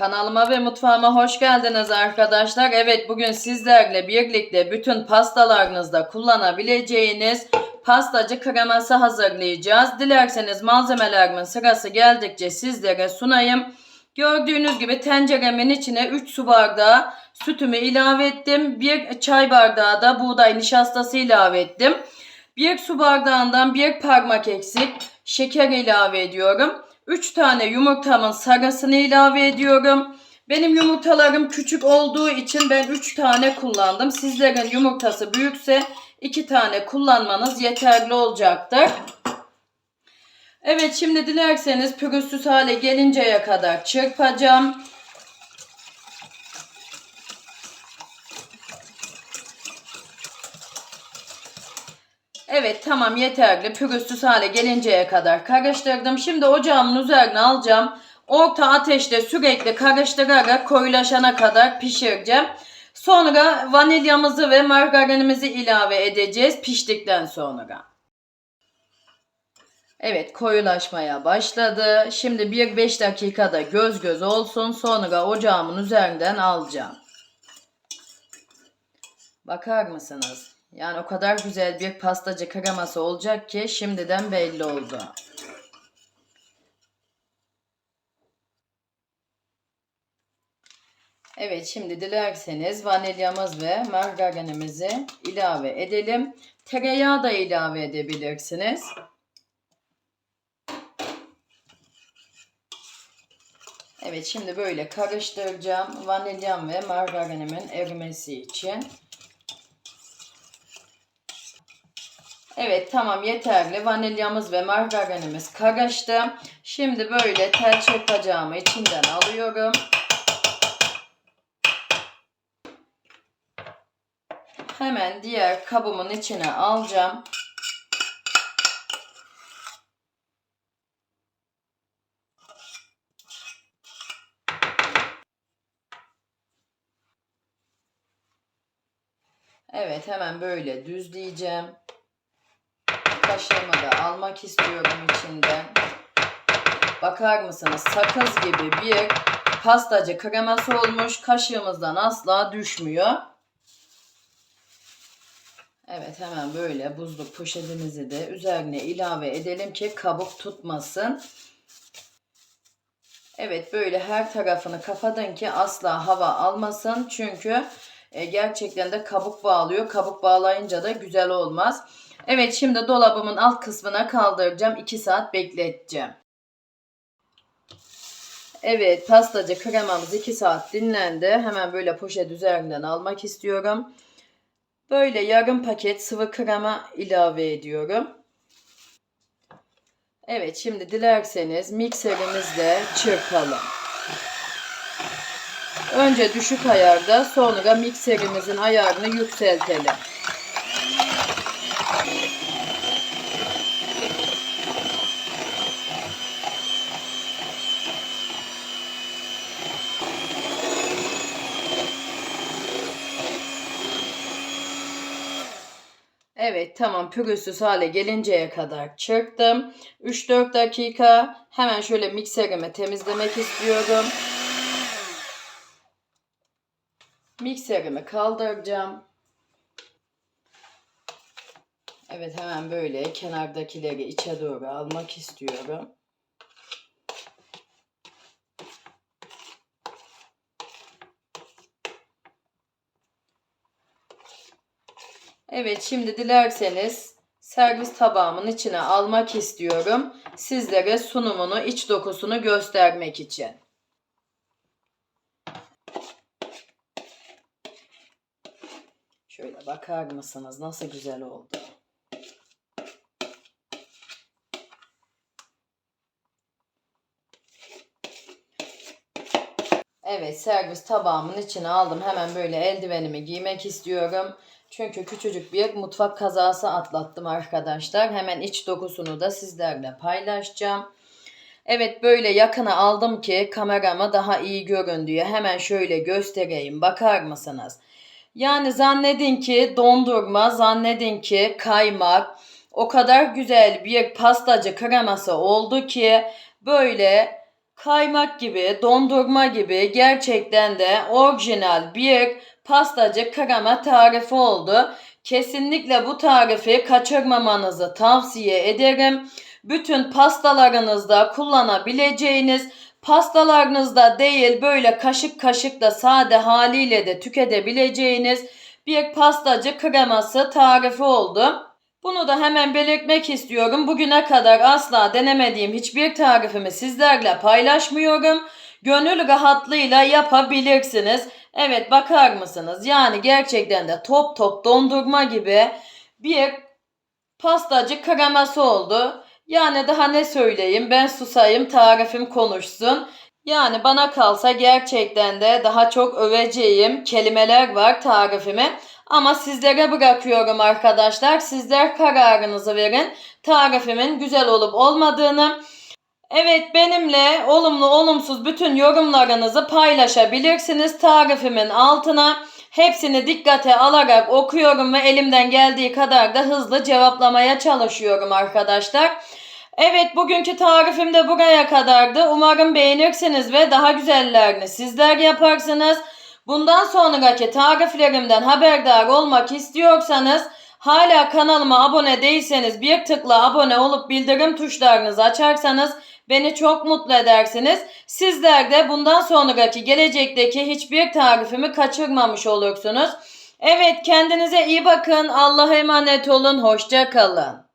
Kanalıma ve mutfağıma hoş geldiniz arkadaşlar. Evet bugün sizlerle birlikte bütün pastalarınızda kullanabileceğiniz pastacı kreması hazırlayacağız. Dilerseniz malzemelerimin sırası geldikçe sizlere sunayım. Gördüğünüz gibi tenceremin içine 3 su bardağı sütümü ilave ettim. 1 çay bardağı da buğday nişastası ilave ettim. 1 su bardağından 1 parmak eksik şeker ilave ediyorum. 3 tane yumurtamın sarısını ilave ediyorum. Benim yumurtalarım küçük olduğu için ben 3 tane kullandım. Sizlerin yumurtası büyükse 2 tane kullanmanız yeterli olacaktır. Evet şimdi dilerseniz pürüzsüz hale gelinceye kadar çırpacağım. Evet tamam yeterli. Pürüzsüz hale gelinceye kadar karıştırdım. Şimdi ocağımın üzerine alacağım. Orta ateşte sürekli karıştırarak koyulaşana kadar pişireceğim. Sonra vanilyamızı ve margarinimizi ilave edeceğiz piştikten sonra. Evet koyulaşmaya başladı. Şimdi bir 5 dakikada göz göz olsun. Sonra ocağımın üzerinden alacağım. Bakar mısınız? Yani o kadar güzel bir pastacı kreması olacak ki şimdiden belli oldu. Evet şimdi dilerseniz vanilyamız ve margarinimizi ilave edelim. Tereyağı da ilave edebilirsiniz. Evet şimdi böyle karıştıracağım. Vanilyam ve margarinimin erimesi için. Evet tamam yeterli. Vanilyamız ve margarinimiz karıştı. Şimdi böyle tel çırpacağımı içinden alıyorum. Hemen diğer kabımın içine alacağım. Evet hemen böyle düzleyeceğim. Da almak istiyorum içinden. Bakar mısınız? Sakız gibi bir pastacı kreması olmuş. Kaşığımızdan asla düşmüyor. Evet hemen böyle buzlu poşetimizi de üzerine ilave edelim ki kabuk tutmasın. Evet böyle her tarafını kapadın ki asla hava almasın. Çünkü e, gerçekten de kabuk bağlıyor. Kabuk bağlayınca da güzel olmaz. Evet şimdi dolabımın alt kısmına kaldıracağım. 2 saat bekleteceğim. Evet pastacı kremamız 2 saat dinlendi. Hemen böyle poşet üzerinden almak istiyorum. Böyle yarım paket sıvı krema ilave ediyorum. Evet şimdi dilerseniz mikserimizle çırpalım. Önce düşük ayarda sonra mikserimizin ayarını yükseltelim. Evet tamam pürüzsüz hale gelinceye kadar çırptım. 3-4 dakika hemen şöyle mikserimi temizlemek istiyorum. Mikserimi kaldıracağım. Evet hemen böyle kenardakileri içe doğru almak istiyorum. Evet şimdi dilerseniz servis tabağımın içine almak istiyorum. Sizlere sunumunu, iç dokusunu göstermek için. Şöyle bakar mısınız nasıl güzel oldu. Evet servis tabağımın içine aldım. Hemen böyle eldivenimi giymek istiyorum. Çünkü küçücük bir mutfak kazası atlattım arkadaşlar. Hemen iç dokusunu da sizlerle paylaşacağım. Evet böyle yakına aldım ki kamerama daha iyi görün diye. Hemen şöyle göstereyim. Bakar mısınız? Yani zannedin ki dondurma, zannedin ki kaymak. O kadar güzel bir pastacı kreması oldu ki böyle kaymak gibi, dondurma gibi gerçekten de orijinal bir pastacı krema tarifi oldu. Kesinlikle bu tarifi kaçırmamanızı tavsiye ederim. Bütün pastalarınızda kullanabileceğiniz, pastalarınızda değil böyle kaşık kaşık da sade haliyle de tüketebileceğiniz bir pastacı kreması tarifi oldu. Bunu da hemen belirtmek istiyorum. Bugüne kadar asla denemediğim hiçbir tarifimi sizlerle paylaşmıyorum. Gönül rahatlığıyla yapabilirsiniz. Evet bakar mısınız? Yani gerçekten de top top dondurma gibi bir pastacı kreması oldu. Yani daha ne söyleyeyim ben susayım tarifim konuşsun. Yani bana kalsa gerçekten de daha çok öveceğim kelimeler var tarifime. Ama sizlere bırakıyorum arkadaşlar. Sizler kararınızı verin. Tarifimin güzel olup olmadığını. Evet benimle olumlu olumsuz bütün yorumlarınızı paylaşabilirsiniz tarifimin altına. Hepsini dikkate alarak okuyorum ve elimden geldiği kadar da hızlı cevaplamaya çalışıyorum arkadaşlar. Evet bugünkü tarifim de buraya kadardı. Umarım beğenirsiniz ve daha güzellerini sizler yaparsınız. Bundan sonraki tariflerimden haberdar olmak istiyorsanız hala kanalıma abone değilseniz bir tıkla abone olup bildirim tuşlarınızı açarsanız beni çok mutlu edersiniz. Sizler de bundan sonraki gelecekteki hiçbir tarifimi kaçırmamış olursunuz. Evet kendinize iyi bakın. Allah'a emanet olun. Hoşça kalın.